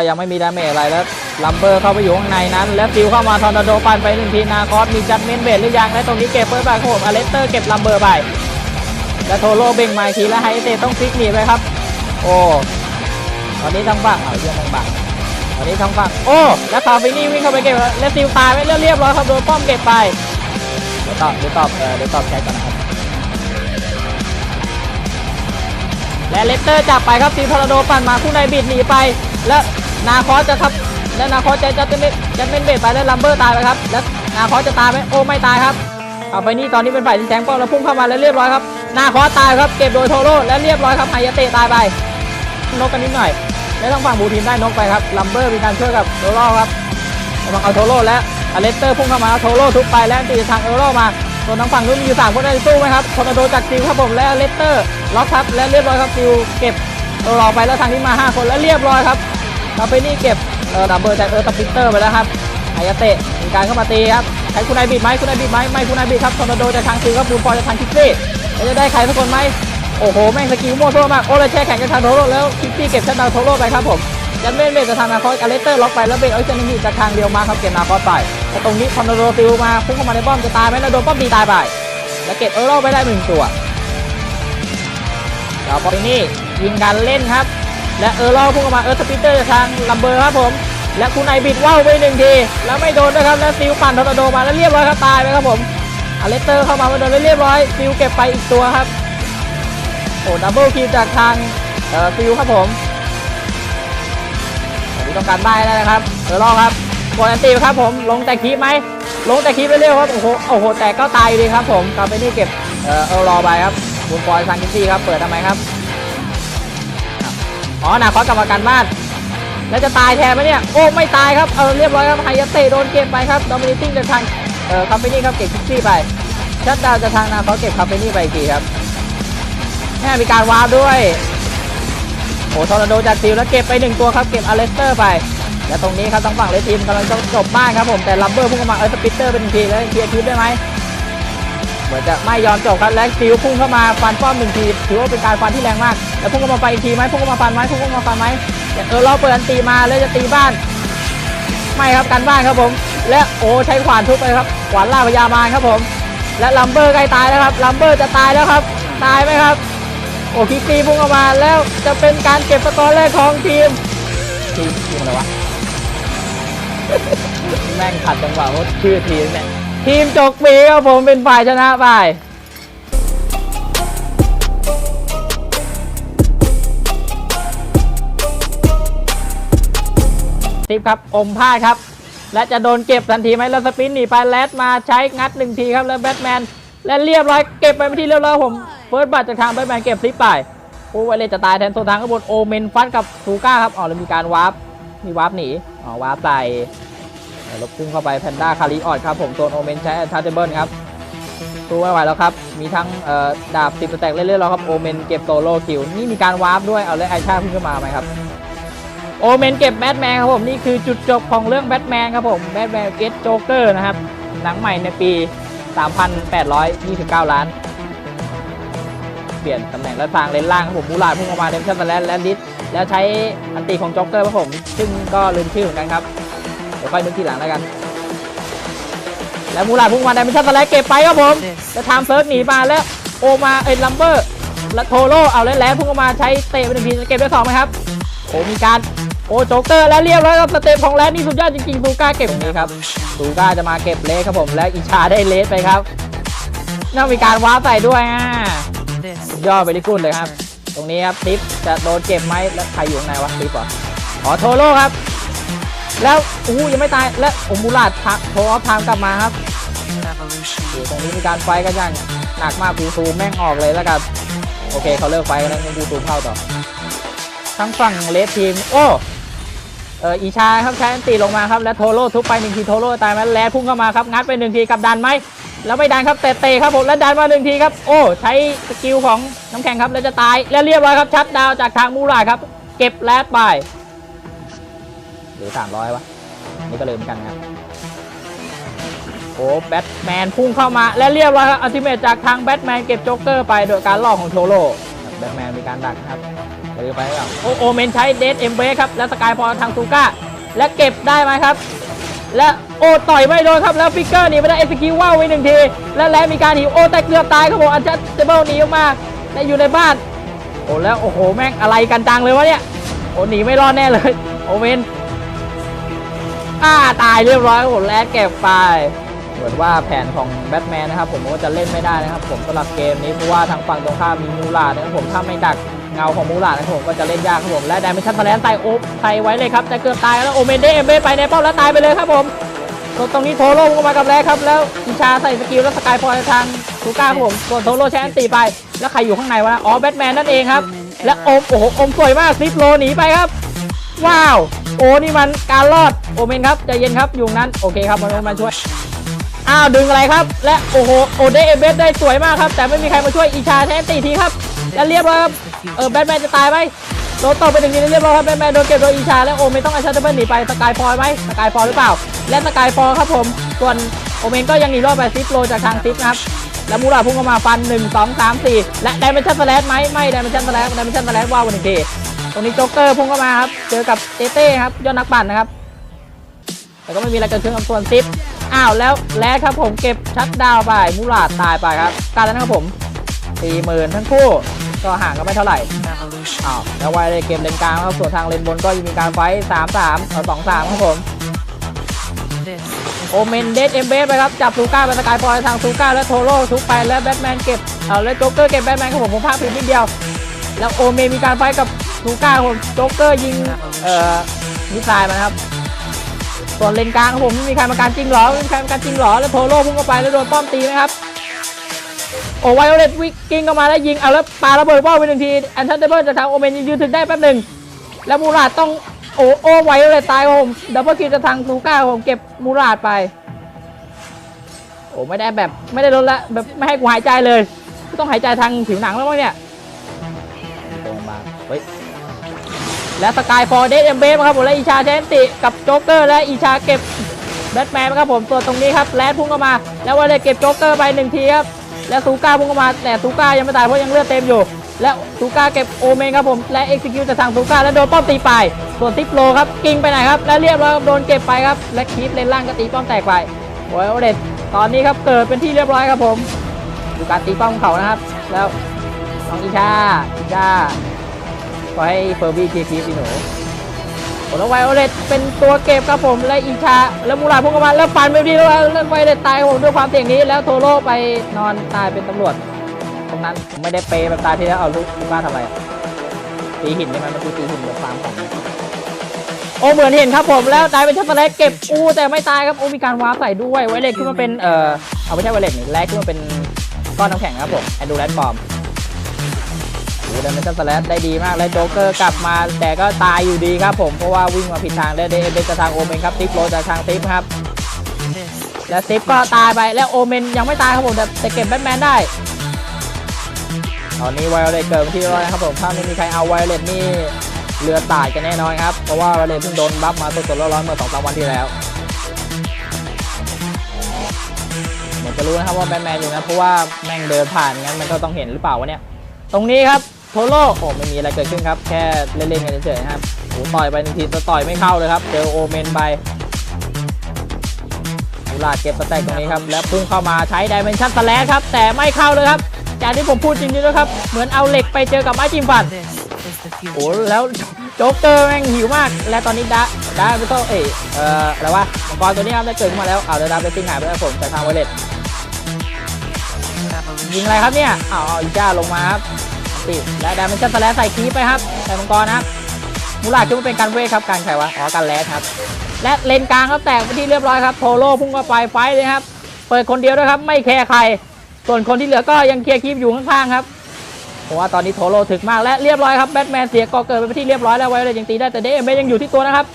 ็ยังไม่มีดาเมจอะไรแล้วลัมเบอร์เข้าไปอยู่ข้างในนั้น แล้วฟิวเข้ามาทอร์นาโดปันไปหนึ่งทีนาคอสมีจัดเมนเบดหรือยังและตรงนี้เก็บเปิดไปครับผมอเลสเตอร์เก็บลัมเบอร์ไปแล้วโทโร่เบ่งมาทีแล้วไฮเตต้องฟิกหนีไปครับ โอ้ตอนนี้ทั้งฝั่งเอาเยี่ยมทั้งฝั่งตอนนี้ทั้งฝั่งโอ้แล้วคาฟินี่วิ่งเข้าไปเก็บแล้วซิลตายไปเรียบร้อยครับโดนป้อมเก็บไปเดี๋ยวตอบเดี๋ยวตอบเดี๋ยวตอบแชทก่อนนะครับและเลสเตอร์จับไปครับซีทอร์นาโดปั่นมาคู่ในบิดหนีไป และ นาคอสจะทับ และนาคอสจะจะจะเป็นจะเป็นเบดไปแล้วลัมเบอร์ตายไปครับ และนาคอสจะตายไหมโอ้ไม่ตายครับเอาไปนี่ตอนนี้เป็นฝ่ายที่แทงป้อมแล้วพุ่งเข้ามาแล้วเรียบร้อยครับนาคอสตายครับเก็บโดยโทโร่และเรียบร้อยครับไฮยาเตะตายไปนกกันนิดหน่อยและทางฝั่งบูทีมได้นกไปครับลัมเบอร์มีการช่วยกับโทโร่ครับกำลังเอาโทโร่และอเลสเตอร์พุ่งเข้ามาโทโร่ทุบไปและตีทางโทโร่มาส่วนทางฝั่งนู้นมีอยู่สามคนได้สู้ไหมครับทอนาโดจากซิลครับผมและอเลสเตอร์ล็อกครับและเรียบร้อยครับซิลเก็บเรารอไปแล้วทางนี้มา 5 คนแล้วเรียบร้อยครับ เราไปนี่เก็บเออดับเบิลจากเออร์สปิตเตอร์ไปแล้วครับอายาเตะมีการเข้ามาตีครับใครคุณนายบีดไหมคุณนายบีดไหมไม่คุณนายบีดครับทอร์นาโดจากทางซิลครับบูมฟอร์จากทางคิกซี่จะได้ใครสักคนไหมโอ้โหแม่งสกิลโม่วซั่วมากโอ้แล้วแช่แข่งกับทางโทโร่แล้วคิกซี่เก็บชัดดาวโทโร่ไปครับผมยันเบนเบนจะทางนาคอสอเลสเตอร์ล็อกไปแล้วเบนเอ้ยเซนนี่จากทางเดียวมาครับเก็บนาคอสไปแต่ตรงนี้ทอร์นาโดซิลมาพุ่งเข้ามาในป้อมจะตายไหมแล้วโดนป้อมตีตายไปแล้วเก็บเออร์โร่ไปได้หนึ่งตัวเราไปนี่ยิงกันเล่นครับ และเออร์ล่อพุ่งเข้ามาเออร์สปิเตอร์จากทางลัมเบอร์ครับผม และคุณไอบิดว่าวไปหนึ่งทีแล้วไม่โดนนะครับแล้วซิลปั่นทอร์นาโดมาแล้วเรียบร้อยครับตายไปครับผมอเลสเตอร์เข้ามาไม่โดนแล้วเรียบร้อยซิลเก็บไปอีกตัวครับโอ้ดับเบิลคิวจากทางเออซิลครับผมอันนี้ต้องการได้แล้วนะครับเออร์ล่อครับกดอันตีครับผมลงแต่คีบไหมลงแต่คีบไปเร็วครับโอ้โหโอ้โหแต่ก็ตายดีครับผมกลับไปนี่เก็บเออเออร์รอไปครับบุญฟอยซังกิซี่ครับเปิดทำไมครับ อ๋อนาคอสกรรมการบ้าน แล้วจะตายแทนไหมเนี่ย โอ้ ไม่ตายครับ เออเรียบร้อยครับไฮยาเตะโดนเก็บไปครับดอมินิติ้งจากทางเอ่อคาเฟนี่ครับเก็บคิกซี่ไป ชัดดาวจากทางนาคอสเก็บคาเฟนี่ไปอีกทีครับแม่มีการวาร์ปด้วยโอ้ทอร์นาโดจากซิลแล้วเก็บไปหนึ่งตัวครับ เก็บอเลสเตอร์ไป และตรงนี้ครับทางฝั่งเลทีมกำลังจะจบบ้านครับผม แต่ลัมเบอร์พุ่งเข้ามาเออสปิตเตอร์เป็นทีแล้วเคลียร์คิดได้ไหม เหมือนจะไม่ยอมจบครับและซิลพุ่งเข้ามาฟันป้อมหนึ่งทีถือว่าเป็นการฟันที่แรงมาก แล้วพุ่งเข้ามาไปอีกทีไหมพุ่งเข้ามาฟันไหมพุ่งเข้ามาฟันไหมเออเราเปิดอันตีมาแล้วจะตีบ้าน ไม่ครับกันบ้านครับผม และโอ้ใช้ขวานทุบไปครับขวานล่าพญามารครับผม และลัมเบอร์ใกล้ตายแล้วครับลัมเบอร์จะตายแล้วครับ ตายไหมครับ โอ้คิกตีพุ่งเข้ามาแล้วจะเป็นการเก็บสกอร์แรกของทีมทีมทีมอะไรวะแม่งขัดจังหวะว่าชื่อทีมเนี่ย ทีมจกปีครับผมเป็นฝ่ายชนะไปทิปครับอมพลาครับ และจะโดนเก็บทันทีไหมแล้วสปินหนีไปแลดมาใช้งัดหนึ่งทีครับแล้วแบทแมนและเรียบร้อยเก็บไปเป็นที่เรียบร้อยผมเฟิร์สบัตจากทางแบทแมนเก็บซิปไปโอ้ไวเลจะตายแทนโซทางข้างบนโอเมนฟัดกับซูก้าครับอ๋อแล้วมีการวาร์ปมีวาร์ปหนีอ๋อวาร์ปใส่ ล้วพุ่งเข้าไปแพนด้าคาริออดครับผมโซนโอเมนใช้ทัชเบิลครับสู้ไม่ไหวแล้วครับ มีทั้งดาบติดสแตกเรื่อยๆแล้วครับโอเมนเก็บโซโล่คิว นี่มีการวาร์ปด้วยเอาเลยไอชาเพิ่งขึ้นมาไหมครับโอเมนเก็บแบทแมนครับผม นี่คือจุดจบของเรื่องแบทแมนครับผมแบทแมนเกตโจ๊กเกอร์นะครับ หนังใหม่ในปี 3,829 ล้าน เปลี่ยนตำแหน่งและทางเลนล่างครับผมมูลาดพุ่งออกมาเดมชันแลนและลิสแล้วใช้อันตีของจ็อกเกอร์ครับผม ซึ่งก็ลืมชื่อเหมือนกันครับ เดี๋ยวค่อยนึกทีหลังแล้วกัน แล้วมูลาดพุ่งมาไดมิชั่นสแลกเก็บไปครับผมแล้วทามเซิร์กหนีมาแล้วโอมาเอ็นลัมเบอร์และโทโร่เอาแล้วแหล้วพุ่งออกมาใช้เตะไปหนึ่งทีเก็บได้สองไหมครับโอ้มีการโอ้โจ๊กเกอร์แล้วเรียบร้อยครับสเตปของแรดนี่สุดยอดจริงๆซูก้าเก็บอย่างนี้ครับซูก้าจะมาเก็บเลสครับผมและอิชาได้เลสไปครับน่ามีการว้าร์ปใส่ด้วยอะสุดยอดไปที่กุนเลยครับ ตรงนี้ครับทิปจะโดนเก็บไหมแล้วใครอยู่ข้างในวะทิปเหรออ๋อโทโร่ครับ แล้วอู้ยังไม่ตายและโอมูลาดทักโทรออฟไทม์กลับมาครับโอ้ตรงนี้มีการไฟกันอย่างหนักมากปูซูแม่งออกเลยแล้วกันโอเคเขาเลิกไฟกันแล้วกูซูเข้าต่อทั้งฝั่งเลสทีมโอ้เอออีชาครับใช้อันตีลงมาครับและโทโร่ทุบไปหนึ่งทีโทโร่ตายไหมแลดพุ่งเข้ามาครับงัดไปหนึ่งทีกับดันไหมแล้วไม่ดันครับเตะเตะครับผมแล้วดันมาหนึ่งทีครับโอ้ใช้สกิลของน้ำแข็งครับแล้วจะตายแล้วเรียบร้อยครับชัดดาวจากทางมูราครับ เก็บแลดไป หรือสามร้อยวะ นี่ก็เลยเหมือนกันครับ โอ้แบทแมนพุ่งเข้ามาและเรียบร้อยครับอัลติเมทจากทางแบทแมนเก็บโจ๊กเกอร์ไปโดยการล่อของโทโร่แบทแมนมีการดักครับแลืมไปแล้วโอโอเมนใช้เดสเอ็มเบครับ แล้วสกายพอทางซูก้า และเก็บได้ไหมครับ และโอต่อยไม่โดนครับ แล้วฟิกเกอร์หนีไม่ได้เอสกิวว่าวไว้หนึ่งที และแล้วมีการหนีโอแต่เกือบตายครับผมอันจัสเบิลหนีออกมาและอยู่ในบ้านโอ้แล้วโอ้โหแม่งอะไรกันจังเลยวะเนี่ยโอ้หนีไม่รอดแน่เลย โอเมน อ้าตายเรียบร้อยผมและเก็บไปเหมือนว่าแผนของแบทแมนนะครับผมว่าจะเล่นไม่ได้นะครับ ผมสำหรับเกมนี้เพราะว่าทางฝั่งตรงข้ามมีมูลาดนะครับผมถ้าไม่ดักเงาของมูลาดนะครับผมก็จะเล่นยากครับผมและไดมิชันแลนใส่โอ๊บใส่ไว้เลยครับแต่เกือบตายแล้วโอเมเดเอ็มเบไปในป้าแล้วตายไปเลยครับผมส่วนตรงนี้โทโร่ลงมากับแรกครับแล้วอิชาใส่สกิลแล้วสกายพอยทางซูก้าครับผมส่วนโทโร่ใช้อันตีไป แล้วใครอยู่ข้างในวะนะอ๋อแบทแมนนั่นเองครับและโอมโอ้โหโอมสวยมากซิปโลหนีไปครับ ว้าว โอ้นี่มันการรอดโอเมนครับใจเย็นครับอยู่นั้นโอเคครับมันมาช่วยอ้าวดึงอะไรครับ และโอ้โหโอเดเอเบสได้สวยมากครับ แต่ไม่มีใครมาช่วยอีชาแทนตีทีครับและเรียบร้อยครับเออแบทแมนจะตายไหมโดนตบไปหนึ่งทีเรียบร้อยครับแบทแมนโดนเก็บโดยอีชาและโอเมนต้องอาชาเตเบิลหนีไปสกายฟอลไหมสกายฟอลหรือเปล่า และสกายฟอลครับผมส่วนโอเมนก็ยังหนีรอดไปซิปโลจากทางซิปนะครับแล้วมูราพุ่งเข้ามาฟัน 1 2 3 4 และไดเมนชั่นสแลชไหมไม่ไดเมนชั่นสแลชไดเมนชั่นสแลชว้าววันหนึ่งที ตรงนี้โจ๊กเกอร์พุ่งเข้ามาครับ เจอกับเต้เต้ครับยอดนักปั่นนะครับ แต่ก็ไม่มีอะไรเกิดขึ้นกับส่วนซิปอ้าวแล้วแลดครับผมเก็บชัดดาวไปมูลาดตายไปครับ การแล้วนะครับผมสี่หมื่นทั้งคู่ก็ห่างกันไม่เท่าไหร่อ้าวแล้วไว้ในเกมเลนกลางครับส่วนทางเลนบนก็ยังมีการไฟสามสามเออสองสามครับผมโอเมนเดสเอ็มเบสไปครับ จับซูก้าไปสกายพอยทางซูก้าและโทโร่ทุกไปและแบทแมนเก็บ เออแล้วโจ๊กเกอร์เก็บแบทแมนครับผมผมพาดเพียงนิดเดียว แล้วโอเมนมีการไฟกับ ซูก้ารับผมโจ๊กเกอร์ยิงเอ่อมิสไซล์มาครับส่วนเลนกลางครับผมไม่มีใครมาการจริงหรอไม่มีใครมาการจริงหรอแล้วโทโร่พุ่งเข้าไปแล้วโดนป้อมตีนะครับโอ้ไวโอเลตวิกกิ้งเข้ามาแล้วยิงเอาแล้วปาระเบิดว่าไปหนึ่งทีแอนทันเดเบิลจะทางโอเมนยืนถึงได้แป๊บหนึ่งแล้วมูราดต้องโอ้โอ้ไวโอเลตตายครับผมดับเบิลคิวจะทางซูก้ารับผมเก็บมูราดไปโอ้ไม่ได้แบบไม่ได้ลดละแบบไม่ให้กูหายใจเลย ต้องหายใจทางผิวหนังแล้วมั้งเนี่ยตรงมาเฮ้ย และสกายฟอร์เดสเอ็มเบสครับผมและอีชาเชนติกับโจ๊กเกอร์และอีชาเก็บแบทแมนครับผมส่วนตรงนี้ครับแลดพุ่งเข้ามา แล้ววันเลยเก็บโจ๊กเกอร์ไปหนึ่งทีครับและซูก้าพุ่งเข้ามาแต่ซูก้ายังไม่ตายเพราะยังเลือดเต็มอยู่ และซูก้าเก็บโอเมนครับผมและเอ็กซิคิวจะทางซูก้าและโดนป้อมตีไปส่วนซิปโลครับกิ้งไปไหนครับและเรียบร้อยครับโดนเก็บไปครับและคีปเลนล่างก็ตีป้อมแตกไปโอ้ยโอเดตตอนนี้ครับเกิดเป็นที่เรียบร้อยครับผมดูการตีป้อมของเขานะครับ แล้วน้องอีชาอีชา ขอให้เฟอร์บี้เคลียร์คีปอีหนูโอ้แล้วไวโอเลตเป็นตัวเก็บครับผมและอีชาแล้วมูราพุ่งเข้ามาแล้วฟันไปดีแล้วแล้วไวโอเลตตายผมด้วยความเสี่ยงนี้แล้วโทโร่ไปนอนตายเป็นตำรวจ ตรงนั้นผมไม่ได้เปย์แบบตายที่แล้วเอาลูกลูกบ้านทำอะไรตีหินได้ไหมมันคือตีหินแบบฟาร์มของโอ้เหมือนเห็นครับผมแล้วตายเป็นชัปเปอร์เล็กเก็บอู้แต่ไม่ตายครับโอ้มีการวาร์ปใส่ด้วยไวเล็กขึ้นมาเป็นเอ่อเอาไม่ใช่ไวเล็กนี่แรกขึ้นมาเป็นก้อนน้ำแข็งครับผมแอนดูแลนฟอม โอ้ดันเมนชั่นสแลชได้ดีมากและโจ๊กเกอร์กลับมา แต่ก็ตายอยู่ดีครับผมเพราะว่าวิ่งมาผิดทางและเดเดจะทางโอเมนครับทิปโรจากทางทิปครับและซิปก็ตายไปแล้วโอเมนยังไม่ตายครับผมแต่เก็บแบทแมนได้ ตอนนี้ไวโอเลตเกิดที่ร้อยครับผมถ้าไม่มีใครเอาไวโอเลตนี่เรือตายกันแน่นอนครับเพราะว่าไวโอเลตเพิ่งโดนบัฟมาสดๆร้อนๆเมื่อสองสามวันที่แล้วเหมือนจะรู้นะครับว่าแบทแมนอยู่นะเพราะว่าแม่งเดินผ่านงั้นมันก็ต้องเห็นหรือเปล่าวะเนี่ยตรงนี้ครับ โทโร่โอ้ไม่มีอะไรเกิดขึ้นครับ แค่เล่นๆกันเฉยๆนะครับโอ้ต่อยไปหนึ่งทีต่ต่อยไม่เข้าเลยครับ เจอโอเมนไปมูลาดเก็บสแต็กตรงนี้ครับ แล้วพุ่งเข้ามาใช้ไดเมนชั่นสแลชครับ แต่ไม่เข้าเลยครับจากที่ผมพูดจริงๆด้วครับ เหมือนเอาเหล็กไปเจอกับไม้จิ้มฟันโอ้แล้วโจ๊กเกอร์แม่งหิวมาก และตอนนี้ดาดาไม่ต้องเอยเอ่ออะไรวะมังกรตัวนี้ครับได้เกิดขึ้นมาแล้ว เอาเดยวดาไปติ้งหายไปแล้วผมแต่ทางไวเลตยิงอะไรครับเนี่ยอ้าวเอาอีจ้าลงมาครับ ติและดาเมนชั่นสแลชใส่คีปไปครับใส่มังกรนะครับมูลาคิดว่าเป็นการเวทครับการใครวะอ๋อการแลสครับ และเลนกลางครับแตกไปที่เรียบร้อยครับโทโร่พุ่งเข้าไปไฟเลยครับ เปิดคนเดียวด้วยครับไม่แคร์ใคร ส่วนคนที่เหลือก็ยังเคลียร์คีปอยู่ข้างๆครับเพราะว่าตอนนี้โทโร่ถึกมากและเรียบร้อยครับแบทแมนเสียก่อเกิดไปที่เรียบร้อยแล้วไวโอเลตยังตีได้แต่เดเอ็มยังอยู่ที่ตัวนะครับ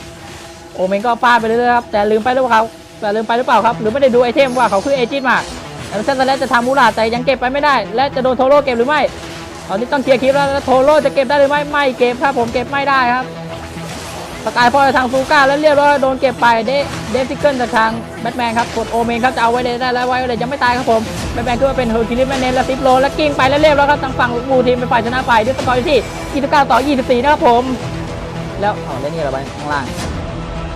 โอเมนก็ฟาดไปเรื่อยๆครับแต่ลืมไปหรือเปล่าแต่ลืมไปหรือเปล่าครับหรือไม่ได้ดูไอเทมว่าเขาคือเอจิตมาแล้วเซนต์แลจะทำมูลาแต่ยังเก็บไปไม่ได้ และจะโดนโทโร่เก็บหรือไม่ ตอนนี้ต้องเคลียร์คลิปแล้วแล้วโทโร่จะเก็บได้หรือไม่ไม่เก็บครับผมเก็บไม่ได้ครับสกายพอยทางซูก้าแล้วเรียบร้อยโดนเก็บไปเดเดฟซิเกิลจากทางแบทแมนครับกดโอเมนครับจะเอาไว้เลยได้แล้วไว้เลยยังไม่ตายครับผมแบทแมนขึ้นมาเป็นเฮอร์คิวลิสแมนเนสและซิปโลแล้วกิ้งไปแล้วเรียบร้อยครับทางฝั่งบูทีมเป็นฝ่ายชนะไปด้วยสกอร์อที่ 29 ต่อ 24 นะครับผม แล้วเอาเล่นนี่อะไรไปข้างล่าง